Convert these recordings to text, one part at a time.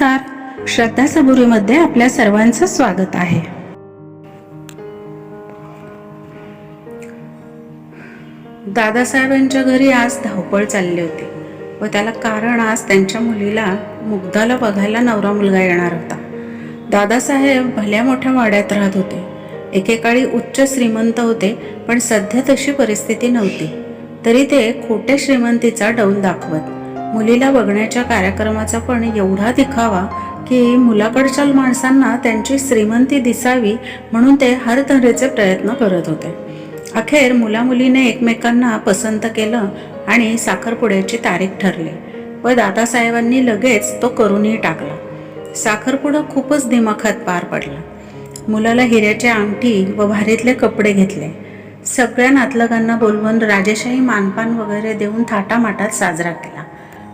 नमस्कार. श्रद्धा सबुरीमध्ये आपल्या सर्वांचं स्वागत आहे. दादासाहेबांच्या घरी आज धावपळ चालली होती व त्याला कारण आज त्यांच्या मुलीला मुग्धाला बघायला नवरा मुलगा येणार होता. दादासाहेब भल्या मोठ्या वाड्यात राहत होते. एकेकाळी उच्च श्रीमंत होते पण सध्या तशी परिस्थिती नव्हती. तरी ते खोट्या श्रीमंतीचा डौल दाखवत मुलीला बघण्याच्या कार्यक्रमाचा पण एवढा दिखावा की मुलाकडच्या माणसांना त्यांची श्रीमंती दिसावी म्हणून ते हर तऱ्हेचे प्रयत्न करत होते. अखेर मुलामुलीने एकमेकांना पसंत केलं आणि साखरपुड्याची तारीख ठरली व दादासाहेबांनी लगेच तो करूनही टाकला. साखरपुडा खूपच दिमाखात पार पडला. मुलाला हिऱ्याची अंगठी व भारीतले कपडे घेतले. सगळ्या नातलगांना बोलवून राजेशाही मानपान वगैरे देऊन थाटामाटात साजरा केला.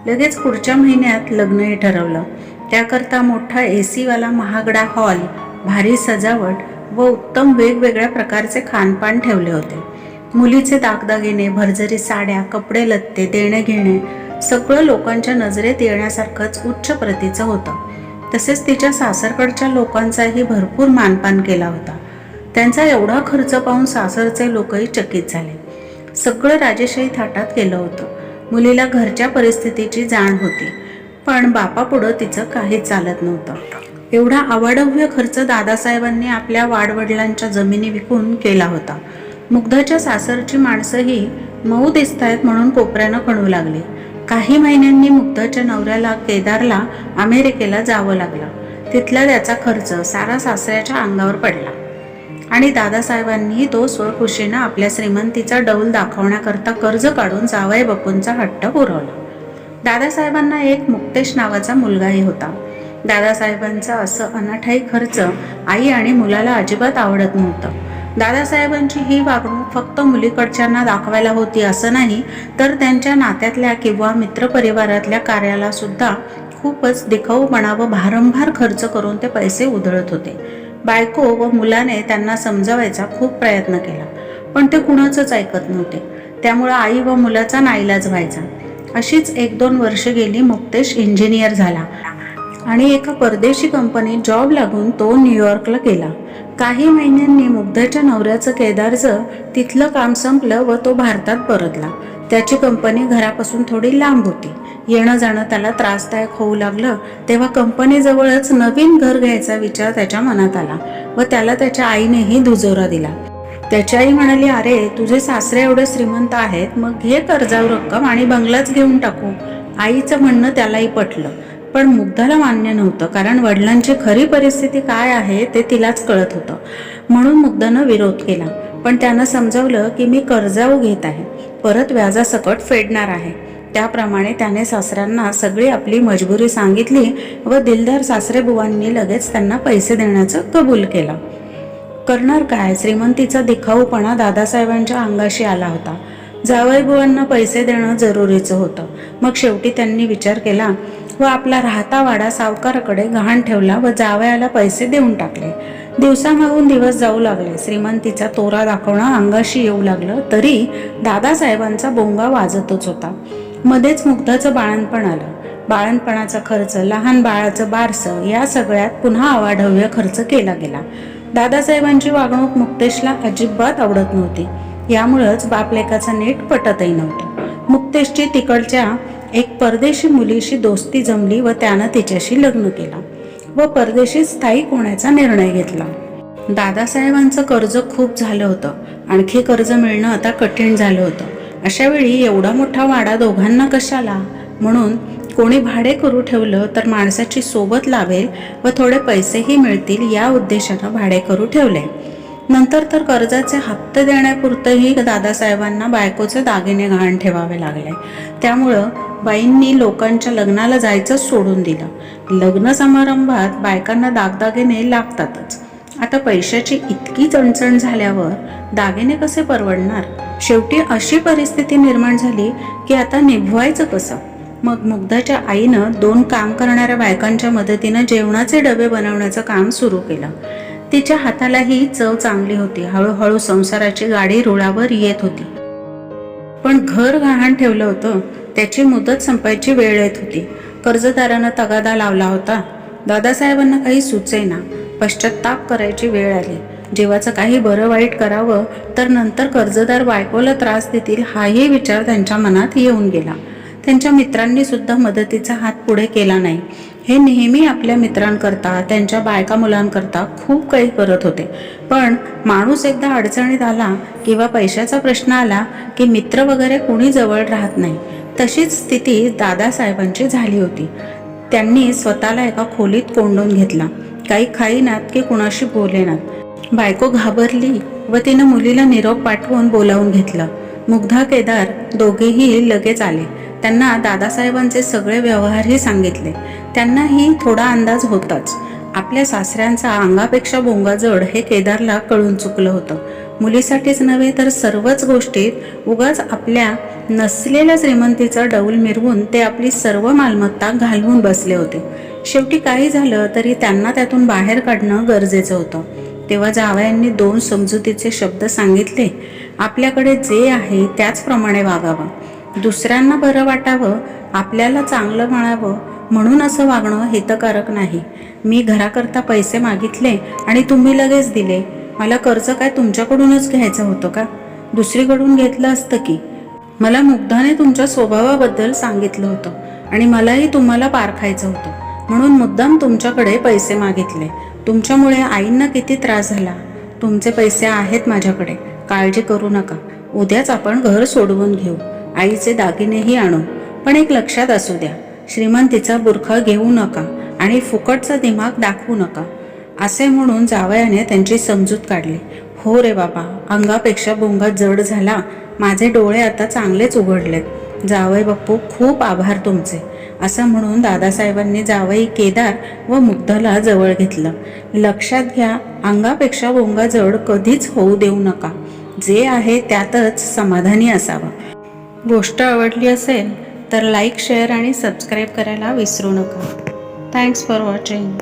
लगेच पुढच्या महिन्यात लग्नही ठरवलं. त्याकरता मोठा ए सीवाला महागडा हॉल भारी सजावट व उत्तम वेगवेगळ्या प्रकारचे खानपान ठेवले होते. मुलीचे दागदागिने भरजरी साड्या कपडे लत्ते देणे घेणे सगळं लोकांच्या नजरेत येण्यासारखंच उच्च प्रतीचं होतं. तसेच तिच्या सासरकडच्या लोकांचाही भरपूर मानपान केला होता. त्यांचा एवढा खर्च पाहून सासरचे लोकही चकित झाले. सगळं राजेशाही थाटात केलं होतं. मुलीला घरच्या परिस्थितीची जाण होती. पण बापापुढं तिचं काहीच चालत नव्हतं. एवढा अवाढव्य खर्च दादासाहेबांनी आपल्या वाडवडिलांच्या जमिनी विकून केला होता. मुग्धाच्या सासरची माणसंही मऊ दिसत आहेत म्हणून कोपऱ्यानं कणू लागली. काही महिन्यांनी मुग्धाच्या नवऱ्याला केदारला अमेरिकेला जावं लागलं. तिथला त्याचा खर्च सारा सासऱ्याच्या अंगावर पडला. आणि दादासाहेबांनी तो स्वखुशीनं आपल्या श्रीमंतीचा डौल दाखवण्याकरता कर्ज काढून जावई बापूंचा हट्ट पुरवला. दादासाहेबांना एक मुक्तेश नावाचा मुलगाही होता. दादासाहेबांचा असं अनाठाई खर्च आई आणि मुलाला अजिबात आवडत नव्हतं. दादासाहेबांची ही वागणूक फक्त मुलीकडच्यांना दाखवायला होती असं नाही तर त्यांच्या नात्यातल्या किंवा मित्रपरिवारातल्या कार्याला सुद्धा खूपच दिखाऊपणा व भारंभार खर्च करून ते पैसे उधळत होते. बायको व मुलाने त्यांना समजावायचा खूप प्रयत्न केला. पण ते कुणाचंच ऐकत नव्हते. त्यामुळं आई व मुलाचा नाईलाज व्हायचा. अशीच एक दोन वर्ष गेली मुक्तेश इंजिनियर झाला. आणि एका परदेशी कंपनीत जॉब लागून तो न्यूयॉर्कला गेला. काही महिन्यांनी मुग्धाच्या नवऱ्याचं केदारचं तिथलं काम संपलं व तो भारतात परतला. त्याची कंपनी घरापासून थोडी लांब होती. येणं जाणं त्याला त्रासदायक होऊ लागलं तेव्हा कंपनीजवळच नवीन घर घ्यायचा विचार त्याच्या मनात आला व त्याला त्याच्या आईनेही दुजोरा दिला. त्याची आई म्हणाली अरे तुझे सासरे एवढे श्रीमंत आहेत मग घे कर्जावर रक्कम आणि बंगलाच घेऊन टाकू. आईचं म्हणणं त्यालाही पटलं पण मुग्धाला मान्य नव्हतं कारण वडिलांची खरी परिस्थिती काय आहे ते तिलाच कळत होतं. म्हणून मुग्धानं विरोध केला पण त्यानं समजवलं की मी कर्जाऊ घेत आहे परत व्याजासकट फेडणार आहे. त्याप्रमाणे त्याने सासऱ्यांना सगळी आपली मजबुरी सांगितली व दिलदार सासरेबुवांनी लगेच त्यांना पैसे देण्याचं कबूल केलं. करणार काय? श्रीमंतीचा दिखाऊपणा दादासाहेबांच्या अंगाशी आला होता. जावईबुवांना पैसे देणं जरुरीचं होतं. मग शेवटी त्यांनी विचार केला व आपला राहता वाडा सावकाराकडे गहाण ठेवला व जावयाला पैसे देऊन टाकले. दिवसामागून दिवस जाऊ लागले. श्रीमंतीचा तोरा दाखवणं अंगाशी येऊ लागलं तरी दादासाहेबांचा बोंगा वाजतच होता. मध्येच मुग्धाचं बाळणपण आलं. बाळणपणाचा खर्च लहान बाळाचं बारसं या सगळ्यात पुन्हा अवाढव्य खर्च केला गेला. दादासाहेबांची वागणूक मुक्तेशला अजिबात आवडत नव्हती. यामुळंच बापलेकाचं नीट पटतही नव्हतं. मुक्तेशची तिकडच्या एक परदेशी मुलीशी दोस्ती जमली व त्यानं तिच्याशी लग्न केलं व परदेशी स्थायिक होण्याचा निर्णय घेतला. दादासाहेबांचं कर्ज खूप झालं होतं. आणखी कर्ज मिळणं आता कठीण झालं होतं. अशा वेळी एवढा मोठा वाडा दोघांना कशाला? म्हणून कोणी भाडे करू ठेवलं तर माणसाची सोबत लाभेल व थोडे पैसेही मिळतील या उद्देशानं भाडे करू ठेवले. नंतर तर कर्जाचे हप्ते देण्यापुरतंही दादासाहेबांना बायकोचे दागिने गहाण ठेवावे लागले. त्यामुळं बाईंनी लोकांच्या लग्नाला जायचं सोडून दिलं. लग्न समारंभात बायकांना दागदागिने लागतातच. आता पैशाची इतकी चणचण झाल्यावर दागिने कसे परवडणार? शेवटी अशी परिस्थिती निर्माण झाली की आता निभवायचं कसं? मग मुग्धाच्या आईनं दोन काम करणाऱ्या बायकांच्या मदतीनं जेवणाचे डबे बनवण्याचं काम सुरू केलं. तिच्या हातालाही चव चांगली होती. हळूहळू संसाराची गाडी रुळावर येत होती. पण घर गहाण ठेवलं होतं. त्याची मुदत संपायची वेळ येत होती. कर्जदारानं तगादा लावला होता. दादासाहेबांना काही सुचेना. पश्चाताप करायची वेळ आली. जीवाचं काही बरं वाईट करावं तर नंतर कर्जदार बायकोला त्रास देतील हाही विचार त्यांच्या मनात येऊन गेला. त्यांच्या मित्रांनी सुद्धा मदतीचा हात पुढे केला नाही. हे नेहमी आपल्या मित्रांकरता त्यांच्या बायका मुलांकरता खूप काही करत होते. पण माणूस एकदा अडचणीत आला किंवा पैशाचा प्रश्न आला की मित्र वगैरे कोणी जवळ राहत नाही. तशीच स्थिती दादासाहेबांची झाली होती. त्यांनी स्वतःला एका खोलीत कोंडून घेतला. काही खाईनात की कुणाशी बोलेनात बायको घाबरली व तिनं मुलीला निरोप पाठवून बोलावून घेतलं. मुग्धा केदार दोघेही लगेच आले. त्यांना दादासाहेबांचे सगळे व्यवहारही सांगितले. त्यांनाही थोडा अंदाज होताच. आपल्या सासऱ्यांचा अंगापेक्षा बोंगाजड हे केदारला कळून चुकलं होतं. मुलीसाठीच नव्हे तर सर्वच गोष्टीत उगाच आपल्या नसलेल्या श्रीमंतीचा डौल मिरवून ते आपली सर्व मालमत्ता घालवून बसले होते. शेवटी काही झालं तरी त्यांना त्यातून बाहेर काढणं गरजेचं होतं. तेव्हा जावयांनी दोन समजुतीचे शब्द सांगितले. आपल्याकडे जे आहे त्याचप्रमाणे वागावं. दुसऱ्यांना बरं वाटावं आपल्याला चांगलं म्हणावं म्हणून असं वागणं हितकारक नाही. मी घराकरता पैसे मागितले आणि तुम्ही लगेच दिले. मला कर्ज काय तुमच्याकडूनच घ्यायचं होतं का? दुसरीकडून घेतलं असतं की? मला मुग्धाने तुमच्या स्वभावाबद्दल सांगितलं होतं आणि मलाही तुम्हाला पारखायचं होतं. म्हणून मुद्दाम तुमच्याकडे पैसे मागितले. तुमच्यामुळे आईंना किती त्रास झाला. तुमचे पैसे आहेत माझ्याकडे. काळजी करू नका. उद्याच आपण घर सोडवून घेऊ. आईचे दागिनेही आणू. पण एक लक्षात असू द्या. श्रीमंतीचा बुरखा घेऊ नका आणि फुकटचा दिमाग दाखवू नका. असे म्हणून जावयाने त्यांची समजूत काढली. हो रे बाबा अंगापेक्षा बोंगा जड झाला. माझे डोळे आता चांगलेच उघडलेत. जावई बाप्पू खूप आभार तुमचे. असं म्हणून दादासाहेबांनी जावई केदार व मुग्धला जवळ घेतलं. लक्षात घ्या अंगापेक्षा बोंगा जड कधीच होऊ देऊ नका. जे आहे त्यातच समाधानी असावं. गोष्ट आवडली असेल तर लाईक शेअर आणि सबस्क्राईब करायला विसरू नका. Thanks for watching